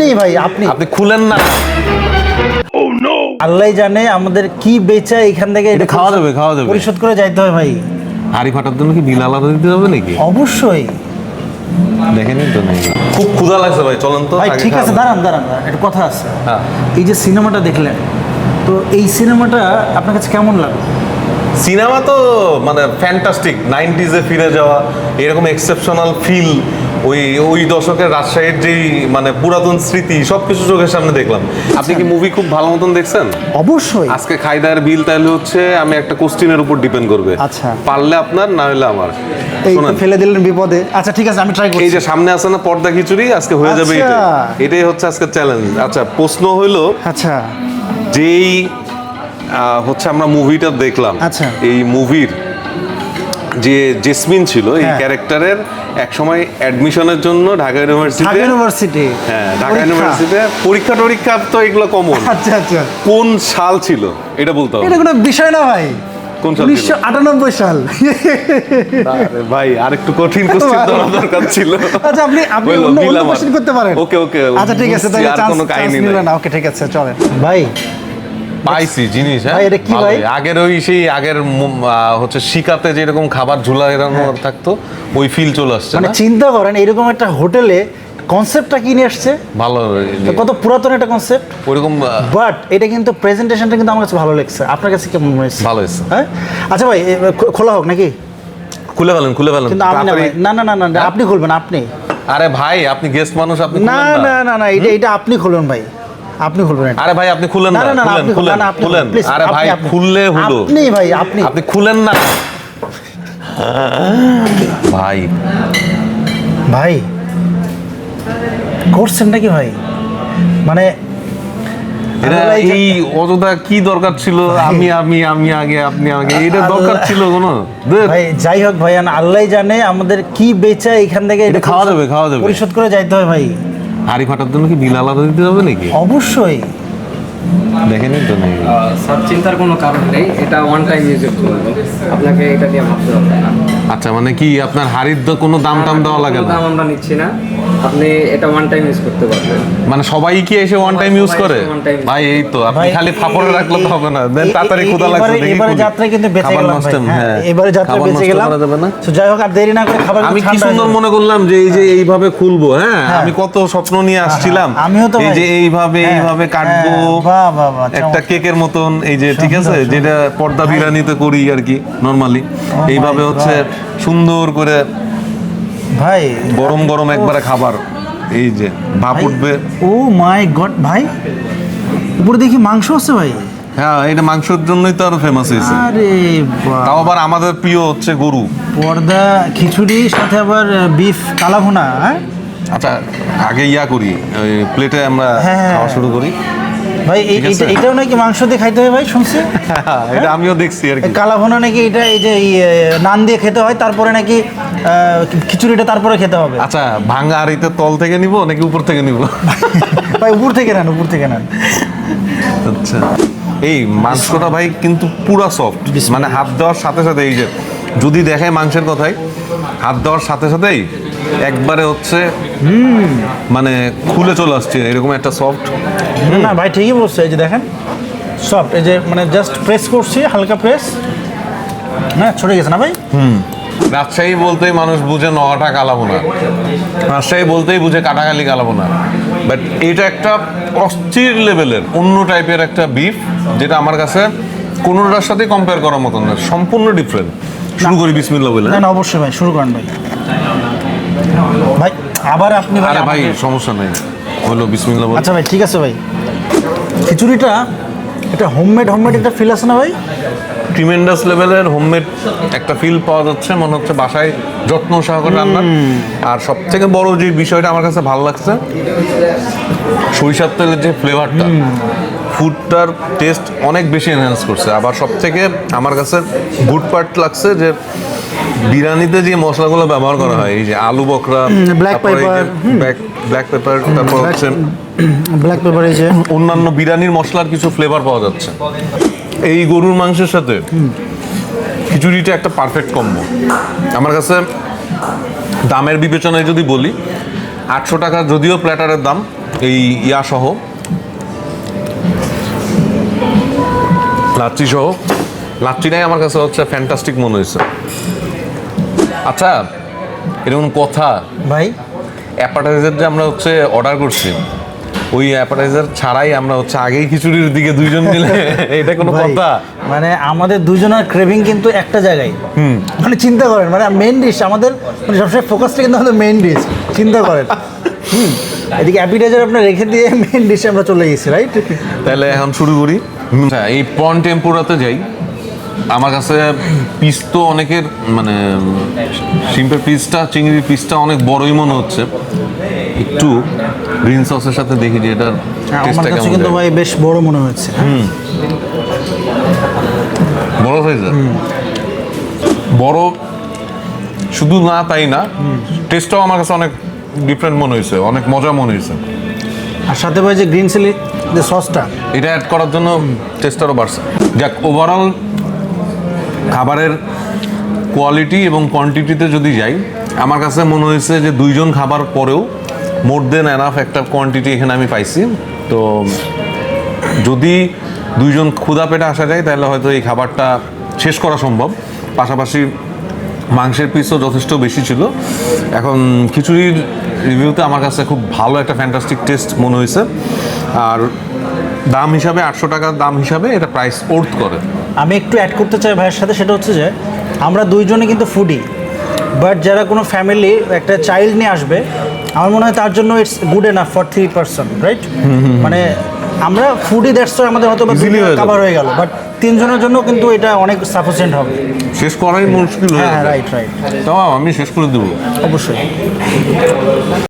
নেই ভাই আপনি। আপনি খুলেন না। আল্লাহ জানে আমাদের কি বেচা এখান থেকে এটা খাওয়া যাবে, খাওয়া যাবে। পরিশোধ করে যাইতে হয় ভাই। হাড়ি ফাটার জন্য কি বিল আলাদা দিতে হবে নাকি? অবশ্যই। দেখেনি তো নেই খুব ক্ষুধা লাগছে ভাই চলেন তো ভাই ঠিক আছে দাঁড়ান দাঁড়ান দাঁড়ান একটা কথা আছে। এই যে সিনেমাটা দেখলেন তো এই সিনেমাটা আপনার কাছে কেমন লাগল? সিনেমা তো মানে ফ্যান্টাস্টিক নাইনটিজে ফিরে যাওয়া এরকম এক্সেপশনাল ফিল ওই ওই দশকের রাজশাহীর যেই মানে পুরাতন স্মৃতি সব কিছু চোখের সামনে দেখলাম। আপনি কি মুভি খুব ভালো মতন দেখছেন? অবশ্যই। আজকে খাইদার বিল তাহলে হচ্ছে আমি একটা কোশ্চিনের উপর ডিপেন্ড করবে। আচ্ছা। পারলে আপনার না হলে আমার। এই তো ফেলে দিলেন বিপদে। আচ্ছা ঠিক আছে আমি ট্রাই এই যে সামনে আছে না পর্দা খিচুড়ি আজকে হয়ে যাবে আচ্ছা। এটাই। এটাই হচ্ছে আজকে চ্যালেঞ্জ আচ্ছা প্রশ্ন হইল আচ্ছা। যেই হচ্ছে আমরা মুভিটা দেখলাম আচ্ছা। এই মুভির যে জেসমিন ছিল এই হ্যাঁ। ক্যারেক্টারের এক সময় অ্যাডমিশনের জন্য ঢাকা ইউনিভার্সিটি ঢাকা ইউনিভার্সিটি। হ্যাঁ ঢাকা পরীক্ষা। ইউনিভার্সিটিতে পরীক্ষা টরীক্ষা তো এগুলো কমন আচ্ছা আচ্ছা। কোন সাল ছিল? এটা বলতে হবে। এটা কোনো বিষয় না ভাই। কোন সাল উনিশশো আটানব্বই সাল। আরে ভাই আরেকটু কঠিন কোশ্চেন দেওয়া দরকার ছিল। আচ্ছা আপনি আপনি অন্য। কোশ্চেন করতে পারেন। ওকে ওকে আচ্ছা ঠিক আছে তাহলে চান্স কোনো কাহিনী নিলেন না। ওকে ঠিক আছে চলেন। ভাই পাইছি জিনিস হ্যাঁ? এটা কি ভাই? আগের ওই সেই আগের হচ্ছে শিকাতে যেরকম খাবার ঝুলা এরানো থাকতো ওই ফিল চলে আসছে মানে চিন্তা করেন এরকম একটা হোটেলে কনসেপ্টটা কি নিয়ে আসছে? ভালো কত পুরাতন একটা কনসেপ্ট ওইরকম বাট এটা কিন্তু প্রেজেন্টেশনটা কিন্তু আমার কাছে ভালো লাগছে। আপনার কাছে কেমন মনে হয়েছে? ভালো হয়েছে। হ্যাঁ? আচ্ছা ভাই খোলা হোক নাকি? খুলে ফেলেন খুলে ফেলেন। কিন্তু আমি না না না না না না, আপনি খুলবেন আপনি। আরে ভাই আপনি গেস্ট মানুষ আপনি না না। না না এটা এটা আপনি খুলুন ভাই। আপনি খুলবেন আরে ভাই আপনি খুলেন না না খুলেন খুলেন খুলেন। আরে ভাই। খুললে হলো। আপনি ভাই আপনি। আপনি খুলেন না। ভাই। ভাই করছেন নাকি ভাই? মানে এই অযথা কি দরকার ছিল? আমি আমি আমি আগে আপনি আগে। এটা দরকার ছিল কোনো? ভাই যাই হোক ভাই আল্লাহ জানে আমাদের কি বেচা এখান থেকে এটা খাওয়া যাবে, খাওয়া যাবে। পরিশোধ করে যাইতে হয় ভাই। হাড়ি ফাটার জন্য কি বিল আলাদা দিতে হবে নাকি? অবশ্যই। দেখেনি তো স্যার চিন্তার কোনো কারণ নেই। এটা ওয়ান টাইম ইউজের জন্য আপনাকে এটা নিয়ে ভাবতে হবে না। আচ্ছা মানে কি আপনার হাড়ির কোনো দাম টাম দেওয়া লাগে না? দাম আমরা নিচ্ছি না। আপনি এটা ওয়ান টাইম ইউজ করতে পারবেন। মানে সবাই কি এসে ওয়ান টাইম ইউজ করে? ভাই এই তো আপনি খালি ফাপড়ে রাখলে তো হবে না। দেন তাড়াতাড়ি লাগছে এবারে- দেখি এবারে করি। যাত্রায় কিন্তু বেঁচে গেলাম হ্যাঁ হ্যাঁ। এবারে খাবার বেঁচে গেলাম। তো যাই হোক আর দেরি না করে খাবার আমি কি সুন্দর মনে করলাম যে এই যে এইভাবে খুলবো হ্যাঁ হ্যাঁ। আমি কত স্বপ্ন নিয়ে আসছিলাম। আমিও তো এই যে এইভাবে হ্যাঁ, এইভাবে কাটবো। হ্যাঁ, একটা কেকের মতন এই যে ঠিক আছে? যেটা পর্দা বিরানিতে করি আর কি নর্মালি এইভাবে হচ্ছে সুন্দর করে ভাই গরম গরম একবারে খাবার। এই যে ভাপ উঠবে। ও মাই গড ভাই। উপরে দেখি মাংস আছে ভাই। হ্যাঁ এটা মাংসের জন্যই তো আরও ফেমাস হয়েছে। আরে। তাও আবার আমাদের প্রিয় হচ্ছে গরু। পর্দা খিচুড়ি সাথে আবার বিফ কালাভুনা হ্যাঁ? আচ্ছা আগে ইয়া করি প্লেটে আমরা হ্যাঁ। খাওয়া শুরু করি। ভাই এটাও নাকি মাংস দিয়ে খাইতে হয় ভাই শুনছি? এটা আমিও দেখছি আর কি। কালাভুনা নাকি এটা এই যে নান দিয়ে খেতে হয় তারপরে নাকি খিচুড়িটা তারপরে খেতে হবে। আচ্ছা ভাঙ্গা আড়িতে তল থেকে নিব নাকি উপর থেকে নিব? ভাই উপর থেকে নেন উপর থেকে নেন। আচ্ছা। এই মাংসটা ভাই কিন্তু পুরা সফট মানে হাত দেওয়ার সাথে সাথে এই যে যদি দেখায় মাংসের কথাই হাত দেওয়ার সাথে সাথেই একবারে হচ্ছে মানে খুলে চলে আসছে এরকম একটা সফট না, না ভাই ঠিকই বলছে এই যে দেখেন সফট এই যে মানে জাস্ট প্রেস করছি হালকা প্রেস হ্যাঁ ছড়ে গেছে না ভাই? হুম। রাজশাহী বলতেই মানুষ বুঝে নগাটা কালাবো না। রাজশাহী বলতেই বুঝে কাটাকালি কালাবো না। বাট এটা একটা অস্থির লেভেলের অন্য টাইপের একটা বিফ যেটা আমার কাছে কোনোটার সাথে কম্পেয়ার করার মতন না সম্পূর্ণ ডিফারেন্ট শুরু করি বিসমিল্লা বলে। না না অবশ্যই ভাই শুরু করেন ভাই। ভাই আবার আপনি ভাই আরে ভাই সমস্যা নেই। হলো বিসমিল্লা বলে আচ্ছা ভাই ঠিক আছে ভাই। খিচুড়িটা এটা হোমমেড হোমমেড একটা ফিল আছে না ভাই? ট্রিমেন্ডাস লেভেলের হোমমেড একটা ফিল পাওয়া যাচ্ছে মনে হচ্ছে বাসায় যত্ন সহকারে রান্না। আর সব থেকে বড় যে বিষয়টা আমার কাছে ভালো লাগছে সরিষার তেলের যে ফ্লেভারটা ফুডটার টেস্ট অনেক বেশি এনহ্যান্স করছে। আবার সব থেকে আমার কাছে গুড পার্ট লাগছে যে বিরিয়ানিতে যে মশলাগুলো ব্যবহার করা হয় এই যে আলু বকরা ব্ল্যাক pepper, ব্ল্যাক পেপার তারপর হচ্ছে ব্ল্যাক পেপার এই যে। অন্যান্য বিরিয়ানির মশলার কিছু ফ্লেভার পাওয়া যাচ্ছে। এই গরুর মাংসের সাথে খিচুড়িটা একটা পারফেক্ট কম্বো আমার কাছে দামের বিবেচনায় যদি বলি আটশো টাকা যদিও প্ল্যাটারের দাম এই ইয়া সহ লাচ্ছি সহ লাচ্ছিটাই আমার কাছে হচ্ছে ফ্যান্টাস্টিক মনে হয়েছে। আচ্ছা এরকম কথা। ভাই। অ্যাপাটাইজার যে আমরা হচ্ছে অর্ডার করছি ওই অ্যাপাটাইজার ছাড়াই আমরা হচ্ছে আগেই খিচুড়ির দিকে দুইজন মিলে এটা কোনো কথা? মানে আমাদের দুজনের ক্রেভিং কিন্তু একটা জায়গায়। হুম। মানে চিন্তা করেন মানে মেইন ডিশ আমাদের মানে সবসময় ফোকাসটা কিন্তু আমাদের মেইন ডিশ চিন্তা করেন। হুম এদিকে অ্যাপিটাইজার আপনার রেখে দিয়ে মেইন ডিশে আমরা চলে গেছি রাইট তাহলে এখন শুরু করি। হ্যাঁ এই পন টেম্পুরাতে যাই। আমার কাছে পিস তো অনেকের মানে শিম্পের পিসটা চিংড়ির পিসটা অনেক বড়ই মনে হচ্ছে। একটু গ্রিন সসের সাথে দেখি যে এটার টেস্টটা কেমন কিন্তু ভাই বেশ বড় মনে হচ্ছে বড় সাইজের বড় শুধু না তাই না? টেস্টটাও আমার কাছে অনেক ডিফারেন্ট মনে হয়েছে অনেক মজা মনে হয়েছে। আর সাথে ভাই যে গ্রিন চিলি যে সসটা এটা অ্যাড করার জন্য টেস্টারও বাড়ছে। যাক ওভারঅল খাবারের কোয়ালিটি এবং কোয়ান্টিটিতে যদি যাই, আমার কাছে মনে হয়েছে যে দুইজন খাবার পরেও মোর দেন এনাফ একটা কোয়ান্টিটি এখানে আমি পাইছি। তো যদি দুইজন ক্ষুদা পেটে আসা যায়, তাহলে হয়তো এই খাবারটা শেষ করা সম্ভব। পাশাপাশি মাংসের পিসও যথেষ্ট বেশি ছিল। এখন খিচুড়ির রিভিউতে আমার কাছে খুব ভালো একটা ফ্যান্টাস্টিক টেস্ট মনে হয়েছে। আর দাম হিসাবে আটশো টাকার দাম হিসাবে এটা প্রাইস ওর্থ করে। আমি একটু অ্যাড করতে চাই ভাইয়ের সাথে সেটা হচ্ছে যে আমরা দুইজনে কিন্তু ফুডি বাট যারা কোনো ফ্যামিলি একটা চাইল্ড নিয়ে আসবে আমার মনে হয় তার জন্য it's good enough for three person right মানে আমরা ফুডি দ্যাটস আমাদের হয়তো বা Easily হয়ে। হয়ে গেল বাট তিনজনের জন্য কিন্তু এটা অনেক সাফিসিয়েন্ট হবে। শেষ করাই মুশকিল হয়ে হ্যাঁ রাইট রাইট তাও আমি শেষ করে দেবো। অবশ্যই।